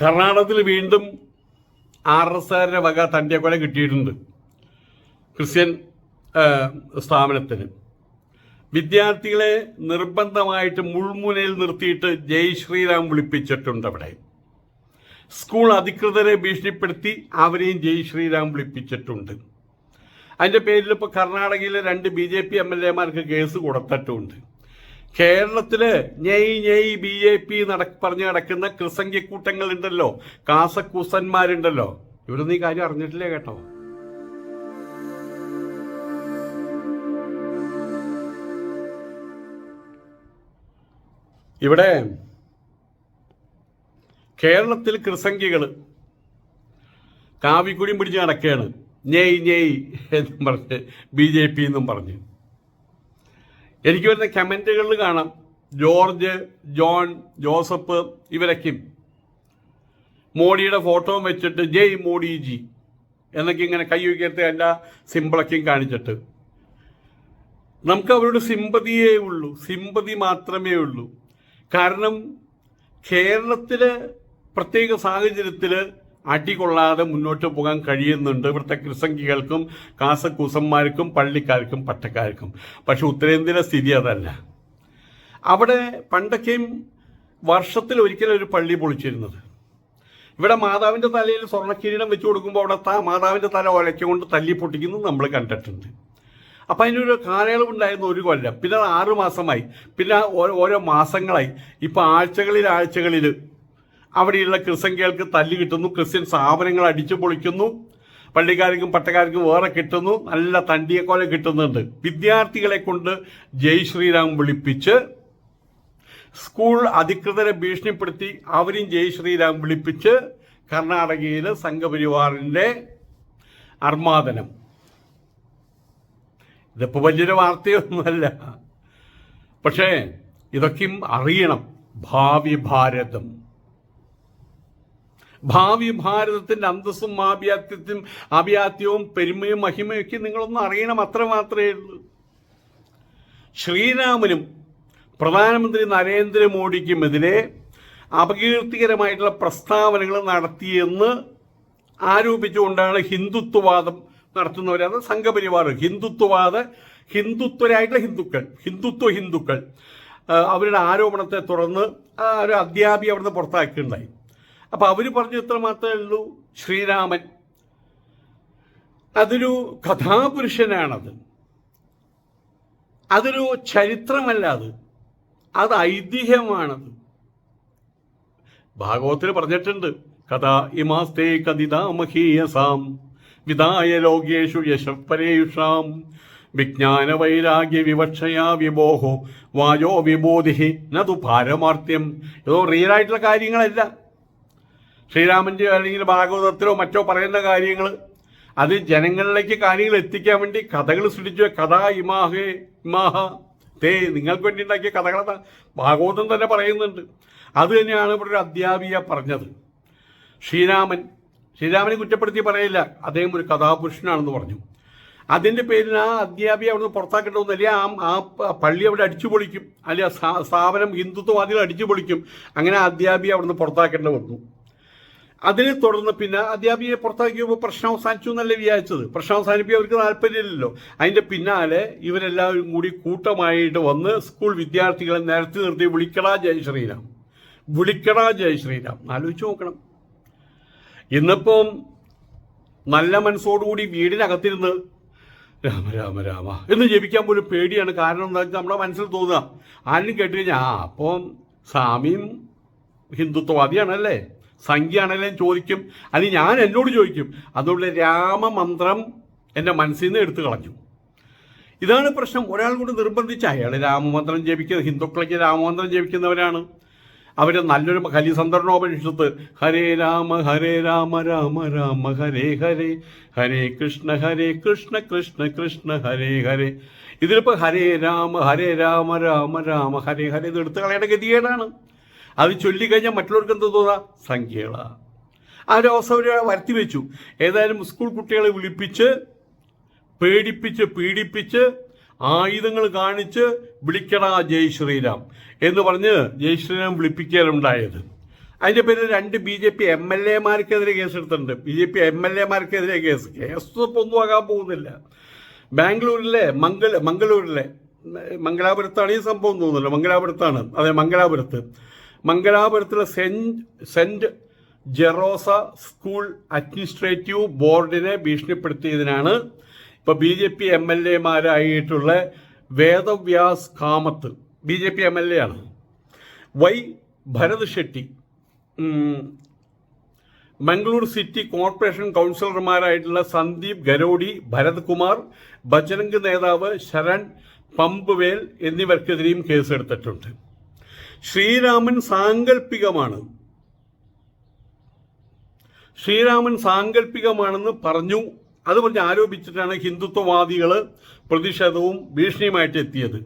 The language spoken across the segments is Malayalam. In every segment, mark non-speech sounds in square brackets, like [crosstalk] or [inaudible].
കർണാടകത്തിൽ വീണ്ടും ആർ എസ് ആറിന്റെ വക തന്റെ കൊല കിട്ടിയിട്ടുണ്ട്. ക്രിസ്ത്യൻ സ്ഥാപനത്തിന്. വിദ്യാർത്ഥികളെ നിർബന്ധമായിട്ട് മുൾമുനയിൽ നിർത്തിയിട്ട് ജയ് ശ്രീറാം വിളിപ്പിച്ചിട്ടുണ്ട് അവിടെ. സ്കൂൾ അധികൃതരെ ഭീഷണിപ്പെടുത്തി അവരെയും ജയ് ശ്രീറാം വിളിപ്പിച്ചിട്ടുണ്ട്. അതിന്റെ പേരിൽ ഇപ്പോൾ കർണാടകയിലെ രണ്ട് B J P M L എമാർക്ക് case കൊടുത്തിട്ടുമുണ്ട് കേരളത്തിൽ ഞെയ് ഞെയ് ബി ജെ പി നട പറഞ്ഞു നടക്കുന്ന കൃസംഖ്യക്കൂട്ടങ്ങൾ കൂട്ടങ്ങളുണ്ടല്ലോ. കാസക്കൂസന്മാരുണ്ടല്ലോ. ഇവരൊന്നും ഈ കാര്യം അറിഞ്ഞിട്ടില്ലേ കേട്ടോ? ഇവിടെ കേരളത്തിൽ കൃസംഖ്യകൾ കാവിക്കുടിയും പിടിച്ച് നടക്കുകയാണ്. ഞെയ് ഞെയ് എന്നും പറഞ്ഞ് ബി ജെ പി എന്നും പറഞ്ഞ്. എനിക്ക് വരുന്ന കമന്റുകളിൽ കാണാം. ജോർജ് ജോൺ ജോസഫ് ഇവരൊക്കെയും. മോഡിയുടെ ഫോട്ടോ വെച്ചിട്ട് ജയ് മോഡിജി എന്നൊക്കെ ഇങ്ങനെ കൈ ഉയർത്തി എല്ലാ സിമ്പിളൊക്കെയും കാണിച്ചിട്ട്. നമുക്ക് അവരോട് സിമ്പതിയേ ഉള്ളൂ. സിമ്പതി മാത്രമേ ഉള്ളൂ. കാരണം കേരളത്തിലെ പ്രത്യേക സാഹചര്യത്തിൽ അടികൊള്ളാതെ മുന്നോട്ട് പോകാൻ കഴിയുന്നുണ്ട്. ഇവിടുത്തെ ക്രിസംഗികൾക്കും കാസക്കൂസന്മാർക്കും പള്ളിക്കാർക്കും പട്ടക്കാർക്കും. പക്ഷെ ഉത്തരേന്ത്യയിലെ സ്ഥിതി അതല്ല. അവിടെ പണ്ടൊക്കെയും വർഷത്തിൽ ഒരിക്കലും ഒരു പള്ളി പൊളിച്ചിരുന്നത്. ഇവിടെ മാതാവിന്റെ തലയിൽ സ്വർണക്കിരീടം വെച്ചു കൊടുക്കുമ്പോൾ അവിടെ താ മാതാവിന്റെ തല ഒലയ്ക്ക കൊണ്ട് തല്ലി പൊട്ടിക്കുന്നത് നമ്മൾ കണ്ടിട്ടുണ്ട്. അപ്പം അതിനൊരു കാലയളവ് ഉണ്ടായിരുന്നു ഒരു കൊല്ലം. പിന്നെ അത് മാസമായി. പിന്നെ ഓരോ മാസങ്ങളായി. ഇപ്പം ആഴ്ചകളിൽ ആഴ്ചകളിൽ അവിടെയുള്ള ക്രിസംഖ്യകൾക്ക് തല്ലി കിട്ടുന്നു. ക്രിസ്ത്യൻ സ്ഥാപനങ്ങൾ അടിച്ചു പൊളിക്കുന്നു. പള്ളിക്കാർക്കും പട്ടക്കാർക്കും വേറെ കിട്ടുന്നു. നല്ല തണ്ടിയെക്കോല കിട്ടുന്നുണ്ട്. വിദ്യാർത്ഥികളെ കൊണ്ട് ജയ് ശ്രീറാം വിളിപ്പിച്ച് സ്കൂൾ അധികൃതരെ ഭീഷണിപ്പെടുത്തി അവരും ജയ് ശ്രീറാം വിളിപ്പിച്ച് കർണാടകയിൽ സംഘപരിവാറിന്റെ അർമാദനം ഇതിപ്പോ വലിയൊരു വാർത്തയൊന്നുമല്ല. പക്ഷേ ഇതൊക്കെയും അറിയണം. ഭാവി ഭാരതം. ഭാവി ഭാരതത്തിന്റെ അന്തസ്സും ആഭ്യാത്യത്തിനും ആഭ്യാത്യവും പെരുമയും മഹിമയൊക്കെ നിങ്ങളൊന്നും അറിയണം അത്ര മാത്രമേ ഉള്ളൂ. ശ്രീരാമനും പ്രധാനമന്ത്രി നരേന്ദ്രമോദിക്കുമെതിരെ അപകീർത്തികരമായിട്ടുള്ള പ്രസ്താവനകൾ നടത്തിയെന്ന് ആരോപിച്ചുകൊണ്ടാണ് ഹിന്ദുത്വവാദം നടത്തുന്നവരാണ് സംഘപരിവാർ ഹിന്ദുത്വവാദ ഹിന്ദുത്വരായിട്ടുള്ള ഹിന്ദുക്കൾ ഹിന്ദുത്വ ഹിന്ദുക്കൾ. അവരുടെ ആരോപണത്തെ തുടർന്ന് ഒരു അധ്യാപി അവിടുന്ന് പുറത്താക്കിയിട്ടുണ്ടായി അപ്പൊ അവർ പറഞ്ഞു ഇത്ര മാത്രമേ ഉള്ളൂ ശ്രീരാമൻ. അതൊരു കഥാപുരുഷനാണത്. അതൊരു ചരിത്രമല്ല അത്. അത് ഐതിഹ്യമാണത്. ഭാഗവത്തിൽ പറഞ്ഞിട്ടുണ്ട് കഥ ഇമാസ്തേ കഥിതാമഹീയസാം വിദായ ലോകേഷു യശപ്പരേഷാം വിജ്ഞാന വൈരാഗ്യ വിവക്ഷയാ വിമോഹോ വായോ വിബോധി നതു പാരമാർത്ഥ്യം ഇതോ റിയൽ ആയിട്ടുള്ള കാര്യങ്ങളല്ല. ശ്രീരാമന്റെ അല്ലെങ്കിൽ ഭാഗവതത്തിലോ മറ്റോ പറയുന്ന കാര്യങ്ങൾ അത് ജനങ്ങളിലേക്ക് കാര്യങ്ങൾ എത്തിക്കാൻ വേണ്ടി കഥകൾ സൃഷ്ടിച്ചു കഥ ഇമാഹേ ഇമാഹ. തേ നിങ്ങൾക്ക് വേണ്ടി ഉണ്ടാക്കിയ കഥകളാണ് ഭാഗവതം തന്നെ പറയുന്നുണ്ട്. അത് തന്നെയാണ് ഇവിടെ ഒരു അധ്യാപിക പറഞ്ഞത്. ശ്രീരാമൻ ശ്രീരാമനെ കുറ്റപ്പെടുത്തി പറയില്ല. അദ്ദേഹം ഒരു കഥാപുരുഷനാണെന്ന് പറഞ്ഞു. അതിന്റെ പേരിൽ ആ അധ്യാപിക അവിടുന്ന് പുറത്താക്കേണ്ടതെന്ന് അല്ലെങ്കിൽ ആ ആ പള്ളി അവിടെ അടിച്ചു പൊളിക്കും. അല്ലെങ്കിൽ സ്ഥാപനം ഹിന്ദുത്വവാദികൾ അടിച്ചു പൊളിക്കും. അങ്ങനെ ആ അധ്യാപിക അവിടുന്ന് പുറത്താക്കേണ്ടി വന്നു. അതിനെ തുടർന്ന് പിന്നെ അധ്യാപികയെ പുറത്താക്കിയപ്പോൾ പ്രശ്നം അവസാനിച്ചു എന്നല്ലേ വിചാരിച്ചത്? പ്രശ്നം അവസാനിപ്പിക്കാൻ അവർക്ക് താല്പര്യമില്ലല്ലോ. അതിന്റെ പിന്നാലെ ഇവരെല്ലാവരും കൂടി കൂട്ടമായിട്ട് വന്ന് സ്കൂൾ വിദ്യാർത്ഥികളെ നിരത്തി നിർത്തി വിളിക്കടാ ജയ ശ്രീരാം. വിളിക്കടാ ജയ ശ്രീരാം. ആലോചിച്ച് നോക്കണം. ഇന്നിപ്പം നല്ല മനസ്സോടുകൂടി വീടിനകത്തിരുന്ന് രാമ രാമ രാമ എന്ന് ജപിക്കാൻ പോലും പേടിയാണ്. കാരണം എന്താ വെച്ചാൽ നമ്മുടെ മനസ്സിൽ തോന്നുക. ആരും കേട്ട് കഴിഞ്ഞാൽ ആ അപ്പം സ്വാമിയും ഹിന്ദുത്വവാദിയാണല്ലേ? സംഖ്യയാണല്ലേ എന്ന് ചോദിക്കും. അല്ലെങ്കിൽ ഞാൻ എന്നോട് ചോദിക്കും. അതുകൊണ്ട് രാമമന്ത്രം എന്റെ മനസ്സിൽ നിന്ന് എടുത്തു കളഞ്ഞു. ഇതാണ് പ്രശ്നം. ഒരാൾ കൊണ്ട് നിർബന്ധിച്ച് അയാൾ രാമമന്ത്രം ജപിക്കുന്ന ഹിന്ദുക്കളൊക്കെ രാമമന്ത്രം ജപിക്കുന്നവരാണ്. അവർ നല്ലൊരു ഹരിസന്ദർണോപനിഷത്ത് ഹരേ രാമ ഹരേ രാമ രാമ രാമ ഹരേ ഹരേ ഹരേ കൃഷ്ണ ഹരേ കൃഷ്ണ കൃഷ്ണ കൃഷ്ണ ഹരേ ഹരേ. ഇതിലിപ്പോൾ ഹരേ രാമ ഹരേ രാമ രാമ രാമ ഹരേ ഹരേ ഇത് എടുത്തു കളയേണ്ട ഗതികേടാണ്. അത് ചൊല്ലിക്കഴിഞ്ഞാൽ മറ്റുള്ളവർക്ക് എന്ത് തോന്നാ? സംഖ്യകളാണ് ആ ഒരു അവർ വരുത്തി വെച്ചു ഏതായാലും സ്കൂൾ കുട്ടികളെ വിളിപ്പിച്ച് പേടിപ്പിച്ച് പീഡിപ്പിച്ച് ആയുധങ്ങൾ കാണിച്ച് വിളിക്കടാ ജയ് ശ്രീരാം എന്ന് പറഞ്ഞ് ജയ് ശ്രീരാം വിളിപ്പിക്കാനുണ്ടായത് അതിന്റെ പേരിൽ രണ്ട് B J P M L എമാർക്കെതിരെ കേസെടുത്തിട്ടുണ്ട്. B J P M L എമാർക്കെതിരെ case. Case ഒന്നും ആകാൻ പോകുന്നില്ല. ബാംഗ്ലൂരിലെ മംഗല മംഗളൂരിലെ മംഗലാപുരത്താണ് ഈ സംഭവം തോന്നുന്നില്ല മംഗലാപുരത്താണ്. അതെ മംഗലാപുരത്ത്. മംഗലാപുരത്തിലെ saint saint Jerosa school administrative ബോർഡിനെ ഭീഷണിപ്പെടുത്തിയതിനാണ് ഇപ്പോൾ B J P M L എമാരായിട്ടുള്ള Vedavyas Kamath B J P M L A ആണ് Y Bharath Shetty Mangalore city corporation കൗൺസിലർമാരായിട്ടുള്ള Sandeep Garodi Bharath Kumar Bajrang നേതാവ് ശരൺ പമ്പുവേൽ എന്നിവർക്കെതിരെയും കേസെടുത്തിട്ടുണ്ട്. ശ്രീരാമൻ സാങ്കല്പികമാണ് ശ്രീരാമൻ സാങ്കല്പികമാണെന്ന് പറഞ്ഞു. അത് പറഞ്ഞ് ആരോപിച്ചിട്ടാണ് ഹിന്ദുത്വവാദികൾ പ്രതിഷേധവും ഭീഷണിയുമായിട്ട് എത്തിയത്.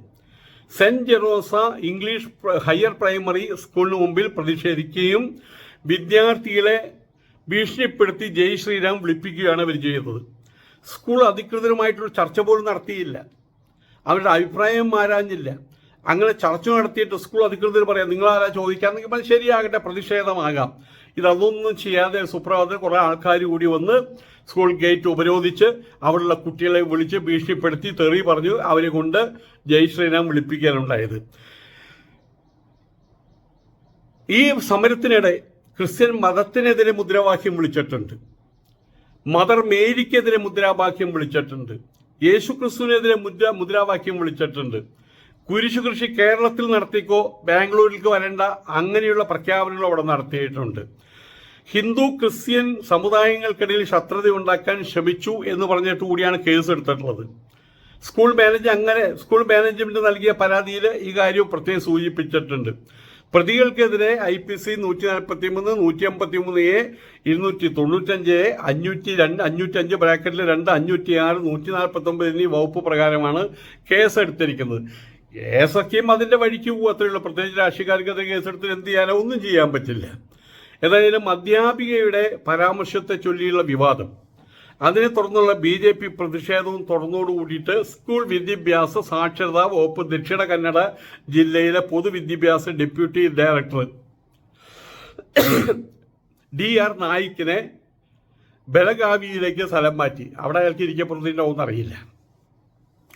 Saint Jerosa English higher primary സ്കൂളിന് മുമ്പിൽ പ്രതിഷേധിക്കുകയും വിദ്യാർത്ഥികളെ ഭീഷണിപ്പെടുത്തി ജയ് ശ്രീരാം വിളിപ്പിക്കുകയാണ് അവർ ചെയ്തത്. സ്കൂൾ അധികൃതരുമായിട്ടൊരു ചർച്ച പോലും നടത്തിയില്ല. അവരുടെ അഭിപ്രായം ആരാഞ്ഞില്ല. അങ്ങനെ ചർച്ച നടത്തിയിട്ട് സ്കൂൾ അധികൃതർ പറയാം നിങ്ങൾ ആരാ ചോദിക്കാന്നെങ്കിൽ അത് ശരിയാകട്ടെ പ്രതിഷേധമാകാം. ഇതൊന്നും ചെയ്യാതെ സുപ്രഭാതത്തിൽ കുറേ ആൾക്കാർ കൂടി വന്ന് സ്കൂൾ ഗേറ്റ് ഉപരോധിച്ച് അവിടെയുള്ള കുട്ടികളെ വിളിച്ച് ഭീഷണിപ്പെടുത്തി തെറി പറഞ്ഞു അവരെ കൊണ്ട് ജയ് ശ്രീരാം വിളിപ്പിക്കാനുണ്ടായത്. ഈ സമരത്തിനിടെ ക്രിസ്ത്യൻ മതത്തിനെതിരെ മുദ്രാവാക്യം വിളിച്ചിട്ടുണ്ട്. മദർ മേരിക്കെതിരെ മുദ്രാവാക്യം വിളിച്ചിട്ടുണ്ട്. യേശു ക്രിസ്തുവിനെതിരെ മുദ്ര മുദ്രാവാക്യം വിളിച്ചിട്ടുണ്ട്. കുരിശു കൃഷി കേരളത്തിൽ നടത്തിക്കോ ബാംഗ്ലൂരിലേക്ക് വരേണ്ട അങ്ങനെയുള്ള പ്രഖ്യാപനങ്ങൾ അവിടെ നടത്തിയിട്ടുണ്ട്. ഹിന്ദു ക്രിസ്ത്യൻ സമുദായങ്ങൾക്കിടയിൽ ശത്രുത ഉണ്ടാക്കാൻ ശ്രമിച്ചു എന്ന് പറഞ്ഞിട്ട് കൂടിയാണ് കേസ് എടുത്തിട്ടുള്ളത്. സ്കൂൾ മാനേജ് അങ്ങനെ സ്കൂൾ മാനേജ്മെന്റ് നൽകിയ പരാതിയിൽ ഈ കാര്യം പ്രത്യേകം സൂചിപ്പിച്ചിട്ടുണ്ട്. പ്രതികൾക്കെതിരെ ഐ പി സി നൂറ്റി നാൽപ്പത്തി മൂന്ന് നൂറ്റി അമ്പത്തി മൂന്ന് എ ഇരുന്നൂറ്റി തൊണ്ണൂറ്റഞ്ച് എ അഞ്ഞൂറ്റി രണ്ട് അഞ്ഞൂറ്റഞ്ച് ബ്രാക്കറ്റിൽ രണ്ട് അഞ്ഞൂറ്റി ആറ് നൂറ്റി നാൽപ്പത്തി ഒമ്പത് എന്നീ വകുപ്പ് പ്രകാരമാണ് കേസ് എടുത്തിരിക്കുന്നത്. കേസൊക്കെയും അതിന്റെ വഴിക്ക് പോകും അത്രയുള്ളൂ. പ്രത്യേകിച്ച് രാഷ്ട്രീയകാരികത കേസെടുത്ത് എന്ത് ചെയ്യാനോ? ഒന്നും ചെയ്യാൻ പറ്റില്ല. ഏതായാലും അധ്യാപികയുടെ പരാമർശത്തെ ചൊല്ലിയുള്ള വിവാദം. അതിനെ തുടർന്നുള്ള ബി ജെ പി പ്രതിഷേധവും തുടർന്നോടുകൂടിയിട്ട് സ്കൂൾ വിദ്യാഭ്യാസ സാക്ഷരതാ വകുപ്പ് ദക്ഷിണ കന്നഡ ജില്ലയിലെ പൊതുവിദ്യാഭ്യാസ ഡെപ്യൂട്ടി ഡയറക്ടർ ഡി ആർ നായിക്കിനെ ബലഗാവിയിലേക്ക് സ്ഥലം മാറ്റി. അവിടെ അയാൾക്ക് ഇരിക്കപ്പെടുന്നുണ്ടാവും അറിയില്ല.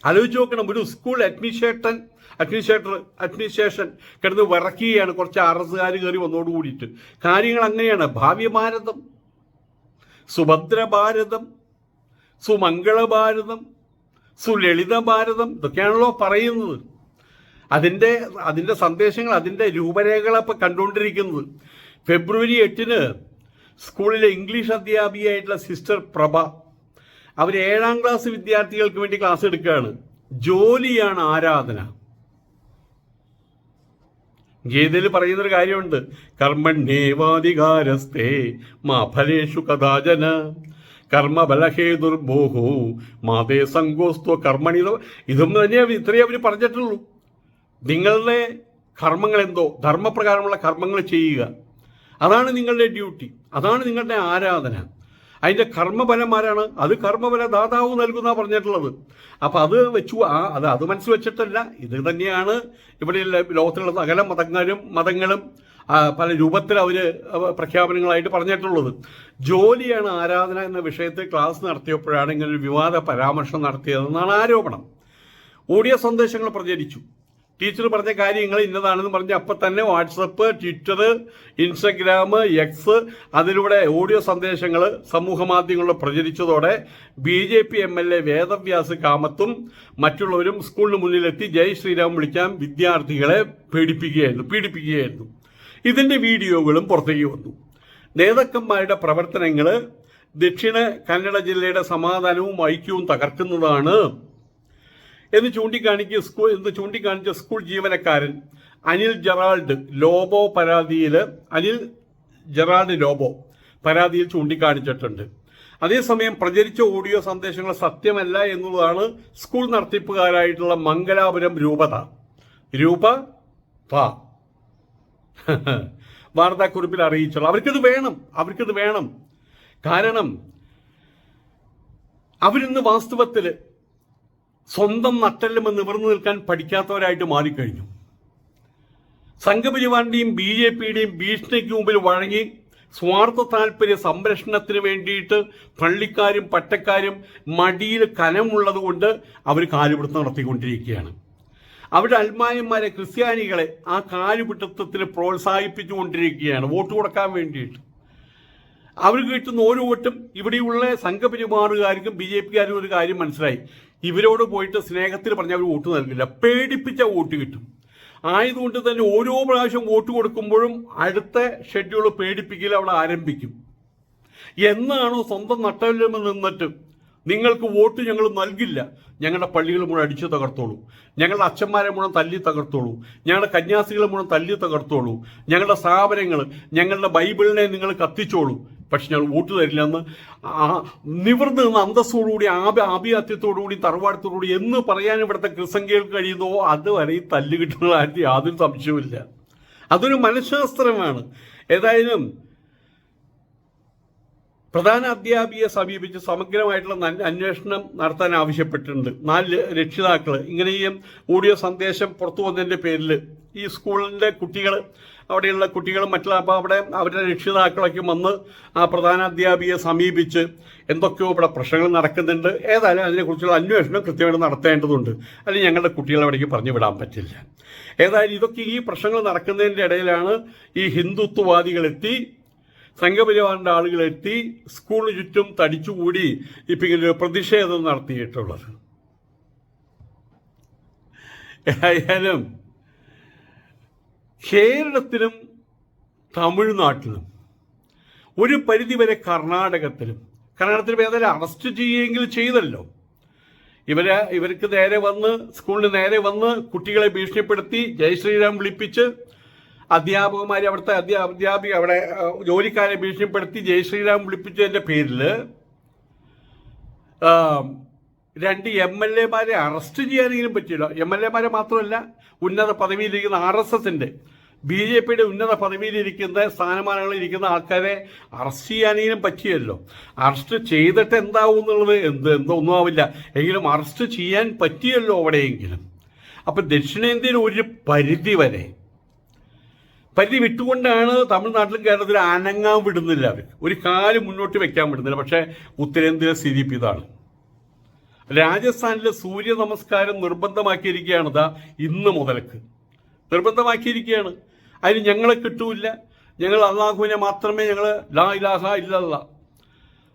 ആലോചിച്ച് നോക്കണം. ഒരു സ്കൂൾ അഡ്മിനിസ്ട്രേഷൻ അഡ്മിനിസ്ട്രേറ്റർ അഡ്മിനിസ്ട്രേഷൻ കിടന്ന് വിറക്കുകയാണ് കുറച്ച് അറസ്റ്റുകാർ കയറി വന്നോട് കൂടിയിട്ട്. കാര്യങ്ങൾ അങ്ങനെയാണ്. ഭാവ്യ ഭാരതം സുഭദ്ര ഭാരതം സുമംഗള ഭാരതം സുലളിത ഭാരതം ഇതൊക്കെയാണല്ലോ പറയുന്നത്. അതിന്റെ അതിന്റെ സന്ദേശങ്ങൾ അതിന്റെ രൂപരേഖകളൊക്കെ കണ്ടുകൊണ്ടിരിക്കുന്നത്. ഫെബ്രുവരി എട്ടിന് സ്കൂളിലെ ഇംഗ്ലീഷ് അധ്യാപികയായിട്ടുള്ള സിസ്റ്റർ പ്രഭ അവർ ഏഴാം ക്ലാസ് വിദ്യാർത്ഥികൾക്ക് വേണ്ടി ക്ലാസ് എടുക്കുകയാണ്. ജോലിയാണ് ആരാധന. ഗീതയിൽ പറയുന്നൊരു കാര്യമുണ്ട്. കർമ്മണ്യേവാധികാരസ്തേ മാ ഫലേഷു കഥാചന കർമ്മബലഹേതുർബോഹോ മാതേ സങ്കോസ്തോ കർമ്മണി. ഇതൊന്നും ഇതും തന്നെ ഇത്രയേ അവർ പറഞ്ഞിട്ടുള്ളൂ. നിങ്ങളുടെ കർമ്മങ്ങൾ എന്തോ ധർമ്മപ്രകാരമുള്ള കർമ്മങ്ങൾ ചെയ്യുക. അതാണ് നിങ്ങളുടെ ഡ്യൂട്ടി. അതാണ് നിങ്ങളുടെ ആരാധന. അതിന്റെ കർമ്മഫലം ആരാണ്? അത് കർമ്മബല ദാതാവ് നൽകുന്ന പറഞ്ഞിട്ടുള്ളത്. അപ്പം അത് വെച്ചു ആ അത് അത് മനസ്സിൽ വെച്ചിട്ടല്ല. ഇത് തന്നെയാണ് ഇവിടെ ലോകത്തിലുള്ള സകല മതങ്ങളും മതങ്ങളും പല രൂപത്തിൽ അവർ പ്രഖ്യാപനങ്ങളായിട്ട് പറഞ്ഞിട്ടുള്ളത്. ജോലിയാണ് ആരാധന എന്ന വിഷയത്തിൽ ക്ലാസ് നടത്തിയപ്പോഴാണ് ഇങ്ങനെ ഒരു വിവാദ പരാമർശം നടത്തിയതെന്നാണ് ആരോപണം. ഓഡിയോ സന്ദേശങ്ങൾ പ്രചരിച്ചു. ടീച്ചർ പറഞ്ഞ കാര്യങ്ങൾ ഇന്നതാണെന്ന് പറഞ്ഞ് അപ്പം തന്നെ വാട്സപ്പ് ട്വിറ്റർ ഇൻസ്റ്റഗ്രാം എക്സ് അതിലൂടെ ഓഡിയോ സന്ദേശങ്ങൾ സമൂഹ മാധ്യമങ്ങളിൽ പ്രചരിച്ചതോടെ B J P M L A Vedavyas കാമത്തും മറ്റുള്ളവരും സ്കൂളിന് മുന്നിലെത്തി ജയ് ശ്രീരാം വിളിക്കാൻ വിദ്യാർത്ഥികളെ പേടിപ്പിക്കുകയായിരുന്നു പീഡിപ്പിക്കുകയായിരുന്നു. ഇതിന്റെ വീഡിയോകളും പുറത്തേക്ക് വന്നു. നേതാക്കന്മാരുടെ പ്രവർത്തനങ്ങൾ ദക്ഷിണ കന്നഡ ജില്ലയുടെ സമാധാനവും ഐക്യവും തകർക്കുന്നതാണ് എന്ന് ചൂണ്ടിക്കാണിക്കുക സ്കൂൾ എന്ന് ചൂണ്ടിക്കാണിച്ച സ്കൂൾ ജീവനക്കാരൻ അനിൽ ജെറാൾഡ് ലോബോ പരാതിയിൽ അനിൽ ജെറാൾഡ് ലോബോ പരാതിയിൽ ചൂണ്ടിക്കാണിച്ചിട്ടുണ്ട്. അതേസമയം പ്രചരിച്ച ഓഡിയോ സന്ദേശങ്ങൾ സത്യമല്ല എന്നുള്ളതാണ് സ്കൂൾ നടത്തിപ്പുകാരായിട്ടുള്ള മംഗലാപുരം രൂപത. രൂപ [laughs] വാർത്താക്കുറിപ്പിൽ അറിയിച്ചുള്ളൂ അവർക്കിത് വേണം അവർക്കിത് വേണം. കാരണം അവരിന്ന് വാസ്തവത്തിൽ സ്വന്തം നട്ടെല്ലുമെന്ന് നിവർന്നു നിൽക്കാൻ പഠിക്കാത്തവരായിട്ട് മാറിക്കഴിഞ്ഞു. സംഘപരിവാറിന്റെയും ബി ജെ പിയുടെയും ഭീഷണിക്ക് മുമ്പിൽ വഴങ്ങി സ്വാർത്ഥ താല്പര്യ സംരക്ഷണത്തിന് വേണ്ടിയിട്ട് പള്ളിക്കാരും പട്ടക്കാരും മടിയിൽ കനമുള്ളതുകൊണ്ട് അവർ കാലുപിടുത്തം നടത്തിക്കൊണ്ടിരിക്കുകയാണ്. അവരുടെ അൽമായന്മാരെ ക്രിസ്ത്യാനികളെ ആ കാലുപിടുത്തത്തിന് പ്രോത്സാഹിപ്പിച്ചുകൊണ്ടിരിക്കുകയാണ് വോട്ട് കൊടുക്കാൻ വേണ്ടിയിട്ട്. അവർക്ക് കിട്ടുന്ന ഓരോ വോട്ടും ഇവിടെയുള്ള സംഘപരിമാറുകാർക്കും ബി ജെ പിക്കാർക്കും ഒരു കാര്യം മനസ്സിലായി. ഇവരോട് പോയിട്ട് സ്നേഹത്തിൽ പറഞ്ഞ അവർ വോട്ട് നൽകില്ല. പേടിപ്പിച്ച വോട്ട് കിട്ടും. ആയതുകൊണ്ട് തന്നെ ഓരോ പ്രാവശ്യം വോട്ട് കൊടുക്കുമ്പോഴും അടുത്ത ഷെഡ്യൂൾ പേടിപ്പിക്കൽ അവിടെ ആരംഭിക്കും. എന്നാണോ സ്വന്തം നട്ടലിൽ നിന്നിട്ട് നിങ്ങൾക്ക് വോട്ട് ഞങ്ങൾ നൽകില്ല. ഞങ്ങളുടെ പള്ളികൾ മുഴുവൻ അടിച്ചു തകർത്തോളൂ. ഞങ്ങളുടെ അച്ഛന്മാരെ മുഴുവൻ തല്ലി തകർത്തോളൂ. ഞങ്ങളുടെ കന്യാസികളെ മുഴുവൻ തല്ലി തകർത്തോളൂ. ഞങ്ങളുടെ സ്ഥാപനങ്ങൾ ഞങ്ങളുടെ ബൈബിളിനെ നിങ്ങൾ കത്തിച്ചോളൂ. പക്ഷെ ഞങ്ങൾ വോട്ട് തരില്ലെന്ന് ആ നിവർന്ന് നിന്ന് അന്തസ്സോടുകൂടി ആഭ ആഭിയാത്യത്തോടുകൂടി തറവാടത്തോടുകൂടി എന്ന് പറയാൻ ഇവിടുത്തെ ക്രിസംഖ്യകൾക്ക് കഴിയുന്നോ അതുവരെ ഈ തല്ല് കിട്ടുന്ന കാര്യത്തിൽ യാതൊരു സംശയവുമില്ല. അതൊരു മനഃശാസ്ത്രമാണ്. ഏതായാലും പ്രധാന അധ്യാപികയെ സമീപിച്ച് സമഗ്രമായിട്ടുള്ള അന്വേഷണം നടത്താൻ ആവശ്യപ്പെട്ടിട്ടുണ്ട്. നാല് രക്ഷിതാക്കൾ ഇങ്ങനെയും ഓഡിയോ സന്ദേശം പുറത്തു വന്നതിന്റെ പേരിൽ ഈ സ്കൂളിന്റെ കുട്ടികൾ അവിടെയുള്ള കുട്ടികളും മറ്റുള്ള അപ്പോൾ അവിടെ അവരുടെ രക്ഷിതാക്കളൊക്കെ വന്ന് ആ പ്രധാന അധ്യാപികയെ സമീപിച്ച് എന്തൊക്കെയോ ഇവിടെ പ്രശ്നങ്ങൾ നടക്കുന്നുണ്ട്. ഏതായാലും അതിനെക്കുറിച്ചുള്ള അന്വേഷണം കൃത്യമായിട്ട് നടത്തേണ്ടതുണ്ട്. അല്ലെങ്കിൽ ഞങ്ങളുടെ കുട്ടികളെ അവിടേക്ക് പറഞ്ഞു വിടാൻ പറ്റില്ല. ഏതായാലും ഇതൊക്കെ ഈ പ്രശ്നങ്ങൾ നടക്കുന്നതിന്റെ ഇടയിലാണ് ഈ ഹിന്ദുത്വവാദികളെത്തി സംഘപരിവാറിന്റെ ആളുകൾ എത്തി സ്കൂളിന് ചുറ്റും തടിച്ചുകൂടി ഇപ്പം ഇങ്ങനെ ഒരു പ്രതിഷേധം നടത്തിയിട്ടുള്ളത്. ഏതായാലും കേരളത്തിലും തമിഴ്നാട്ടിലും ഒരു പരിധിവരെ കർണാടകത്തിലും കർണാടകത്തിൽ ഏതായാലും അറസ്റ്റ് ചെയ്യുമെങ്കിൽ ചെയ്തല്ലോ. ഇവർ ഇവർക്ക് നേരെ വന്ന് സ്കൂളിന് നേരെ വന്ന് കുട്ടികളെ ഭീഷണിപ്പെടുത്തി ജയ് ശ്രീരാം വിളിപ്പിച്ച് അധ്യാപകന്മാരെ അവിടുത്തെ അധ്യാ അധ്യാപിക അവിടെ ജോലിക്കാരെ ഭീഷണിപ്പെടുത്തി ജയശ്രീരാം വിളിപ്പിച്ചതിന്റെ പേരിൽ രണ്ട് എം എൽ എമാരെ അറസ്റ്റ് ചെയ്യാനെങ്കിലും പറ്റിയില്ല. എം എൽ എമാരെ മാത്രമല്ല ഉന്നത പദവിയിലിരിക്കുന്ന ആർ എസ് എസിന്റെ ബി ജെ പിയുടെ ഉന്നത പദവിയിലിരിക്കുന്ന സ്ഥാനമാനങ്ങളിൽ ഇരിക്കുന്ന ആൾക്കാരെ അറസ്റ്റ് ചെയ്യാനെങ്കിലും പറ്റിയല്ലോ. അറസ്റ്റ് ചെയ്തിട്ട് എന്താവും എന്നുള്ളത് എന്ത് എന്തോ ഒന്നും ആവില്ല. എങ്കിലും അറസ്റ്റ് ചെയ്യാൻ പറ്റിയല്ലോ അവിടെയെങ്കിലും. അപ്പൊ ദക്ഷിണേന്ത്യയിൽ ഒരു പരിധി വരെ പരിധി വിട്ടുകൊണ്ടാണ് തമിഴ്നാട്ടിലും കേരളത്തിലും അനങ്ങാൻ വിടുന്നില്ല അവർ. ഒരു കാൽ മുന്നോട്ട് വെക്കാൻ വിടുന്നില്ല. പക്ഷേ ഉത്തരേന്ത്യയിലെ സ്ഥിതി ഇപ്പം ഇതാണ്. രാജസ്ഥാനിലെ സൂര്യ നമസ്കാരം നിർബന്ധമാക്കിയിരിക്കുകയാണ് ദാ ഇന്ന് മുതൽക്ക്. നിർബന്ധമാക്കിയിരിക്കുകയാണ്. അതിന് ഞങ്ങളെ കിട്ടൂല ഞങ്ങൾ അള്ളാഹുവിനെ മാത്രമേ ഞങ്ങൾ ലാ ഇലാഹ ഇല്ലല്ല.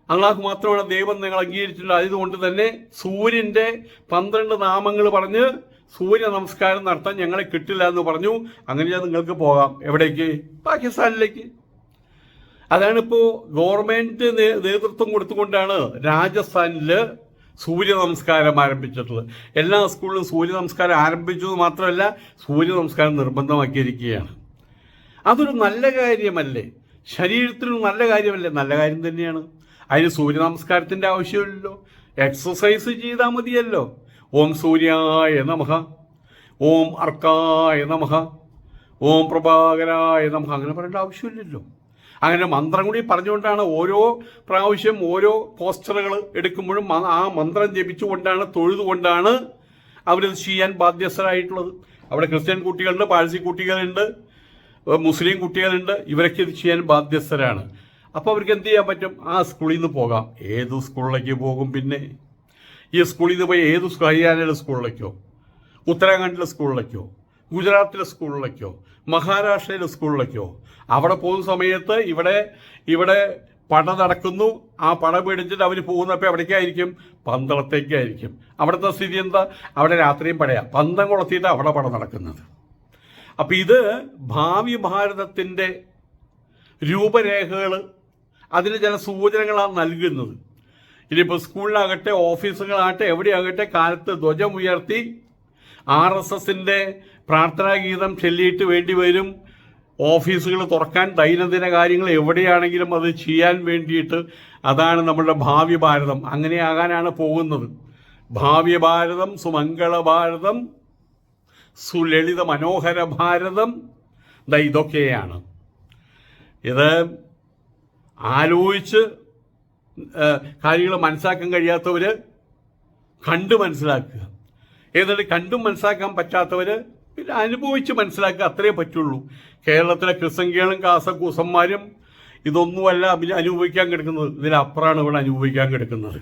അള്ളാഹു മാത്രമാണ് ദൈവം നിങ്ങൾ അംഗീകരിച്ചിട്ടുള്ളത്. അതുകൊണ്ട് തന്നെ സൂര്യന്റെ പന്ത്രണ്ട് നാമങ്ങൾ പറഞ്ഞ് സൂര്യ നമസ്കാരം നടത്താൻ ഞങ്ങളെ കിട്ടില്ല എന്ന് പറഞ്ഞു. അങ്ങനെ നിങ്ങൾക്ക് പോകാം. എവിടേക്ക്? പാകിസ്ഥാനിലേക്ക്. അതാണ് ഇപ്പോൾ ഗവൺമെന്റ് നേതൃത്വം കൊടുത്തുകൊണ്ടാണ് രാജസ്ഥാനിൽ സൂര്യ നമസ്കാരം ആരംഭിച്ചിട്ടുള്ളത്. എല്ലാ സ്കൂളിലും സൂര്യ നമസ്കാരം ആരംഭിച്ചത് മാത്രമല്ല സൂര്യ നമസ്കാരം നിർബന്ധമാക്കിയിരിക്കുകയാണ്. അതൊരു നല്ല കാര്യമല്ലേ? ശരീരത്തിന് നല്ല കാര്യമല്ലേ? നല്ല കാര്യം തന്നെയാണ്. അതിന് സൂര്യ നമസ്കാരത്തിന്റെ ആവശ്യമില്ലല്ലോ. എക്സസൈസ് ചെയ്താൽ മതിയല്ലോ. ഓം സൂര്യായ നമഃ. ഓം അർക്കായ നമഃ. ഓം പ്രഭാകരായ നമഃ. അങ്ങനെ പറയേണ്ട ആവശ്യമില്ലല്ലോ. അങ്ങനെ മന്ത്രം കൂടി പറഞ്ഞുകൊണ്ടാണ് ഓരോ പ്രാവശ്യം ഓരോ പോസ്റ്ററുകൾ എടുക്കുമ്പോഴും ആ മന്ത്രം ജപിച്ചുകൊണ്ടാണ് തൊഴുതുകൊണ്ടാണ് അവരത് ചെയ്യാൻ ബാധ്യസ്ഥരായിട്ടുള്ളത്. അവിടെ ക്രിസ്ത്യൻ കുട്ടികളുണ്ട് പാഴ്സി കുട്ടികളുണ്ട് മുസ്ലിം കുട്ടികളുണ്ട്. ഇവരൊക്കെ ഇത് ചെയ്യാൻ ബാധ്യസ്ഥരാണ്. അപ്പോൾ അവർക്ക് എന്ത് ചെയ്യാൻ പറ്റും? ആ സ്കൂളിൽ നിന്ന് പോകാം. ഏത് സ്കൂളിലേക്ക് പോകും പിന്നെ? ഈ സ്കൂളിൽ നിന്ന് പോയി ഏത് ഹരിയാനയിലെ സ്കൂളിലേക്കോ? ഉത്തരാഖണ്ഡിലെ സ്കൂളിലേക്കോ? ഗുജറാത്തിലെ സ്കൂളിലേക്കോ? മഹാരാഷ്ട്രയിലെ സ്കൂളിലേക്കോ? അവിടെ പോകുന്ന സമയത്ത് ഇവിടെ ഇവിടെ പട നടക്കുന്നു. ആ പട പേടിച്ചിട്ട് അവർ പോകുന്നപ്പോൾ എവിടേക്കായിരിക്കും പന്തളത്തേക്കായിരിക്കും അവിടുത്തെ സ്ഥിതി എന്താ? അവിടെ രാത്രിയും പടയാ. പന്തം കൊളത്തിയിട്ട് അവിടെ പട നടക്കുന്നത്. അപ്പം ഇത് ഭാവി ഭാരതത്തിന്റെ രൂപരേഖകൾ അതിന് ചില സൂചനകളാണ് നൽകുന്നത്. ഇനിയിപ്പോൾ സ്കൂളിലാകട്ടെ ഓഫീസുകളാകട്ടെ എവിടെയാകട്ടെ കാലത്ത് ധ്വജമുയർത്തി ആർ എസ് എസിന്റെ പ്രാർത്ഥനാ ഗീതം ചൊല്ലിയിട്ട് വേണ്ടി വരും. ഓഫീസുകൾ തുറക്കാൻ ദൈനംദിന കാര്യങ്ങൾ എവിടെയാണെങ്കിലും അത് ചെയ്യാൻ വേണ്ടിയിട്ട് അതാണ് നമ്മളുടെ ഭാവി ഭാരതം അങ്ങനെയാകാനാണ് പോകുന്നത്. ഭാവ്യ ഭാരതം സുമംഗള ഭാരതം സുലളിത മനോഹര ഭാരതം ഇതൊക്കെയാണ്. ഇത് ആലോചിച്ച് കാര്യങ്ങൾ മനസ്സിലാക്കാൻ കഴിയാത്തവർ കണ്ടു മനസ്സിലാക്കുക. എന്നിട്ട് കണ്ടും മനസ്സിലാക്കാൻ പറ്റാത്തവർ പിന്നെ അനുഭവിച്ച് മനസ്സിലാക്കുക അത്രേ പറ്റുള്ളൂ. കേരളത്തിലെ ക്രിസംഖ്യകളും കാസക്കൂസന്മാരും ഇതൊന്നുമല്ല അനുഭവിക്കാൻ കിടക്കുന്നത്. ഇതിലപ്പുറമാണ് ഇവിടെ അനുഭവിക്കാൻ കിടക്കുന്നത്.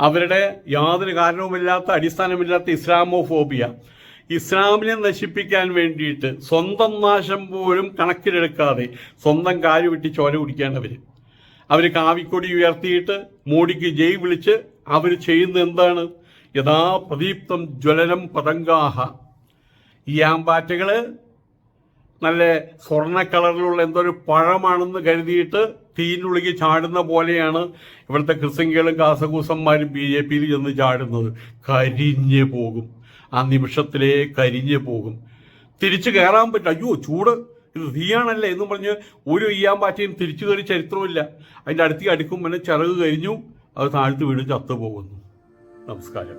അവരുടെ യാതൊരു കാരണവുമില്ലാത്ത അടിസ്ഥാനമില്ലാത്ത ഇസ്ലാമോഫോബിയ. ഇസ്ലാമിനെ നശിപ്പിക്കാൻ വേണ്ടിയിട്ട് സ്വന്തം നാശം പോലും കണക്കിലെടുക്കാതെ സ്വന്തം കാര്യം വിട്ടി ചോര കുടിക്കേണ്ടവർ അവർ കാവിക്കൊടി ഉയർത്തിയിട്ട് മോഡിക്ക് ജയ് വിളിച്ച് അവർ ചെയ്യുന്ന എന്താണ്? യഥാ പ്രദീപ്തം ജ്വലനം പതങ്കാഹ. ഈ ആമ്പാറ്റകൾ നല്ല സ്വർണ കളറിലുള്ള എന്തോ ഒരു പഴമാണെന്ന് കരുതിയിട്ട് തീയിനുള്ളിൽ ചാടുന്ന പോലെയാണ് ഇവിടുത്തെ ക്രിസ്ത്യങ്കികളും കാസകൂസന്മാരും ബി ജെ പിയിൽ ചെന്ന് ചാടുന്നത്. കരിഞ്ഞു പോകും. ആ നിമിഷത്തിലേ കരിഞ്ഞു പോകും. തിരിച്ചു കയറാൻ പറ്റും അയ്യോ ചൂട്. ഇത് തീയാണല്ലേ എന്നും പറഞ്ഞ് ഒരു ഈയാമ്പാറ്റയും തിരിച്ചു കയറി ചരിത്രമില്ല അതിന്റെ അടുത്തേക്ക് അടുക്കും പിന്നെ ചിറക് കരിഞ്ഞു അത് താഴ്ത്ത് വീണ് ചത്തു പോകുന്നു നമസ്കാരം.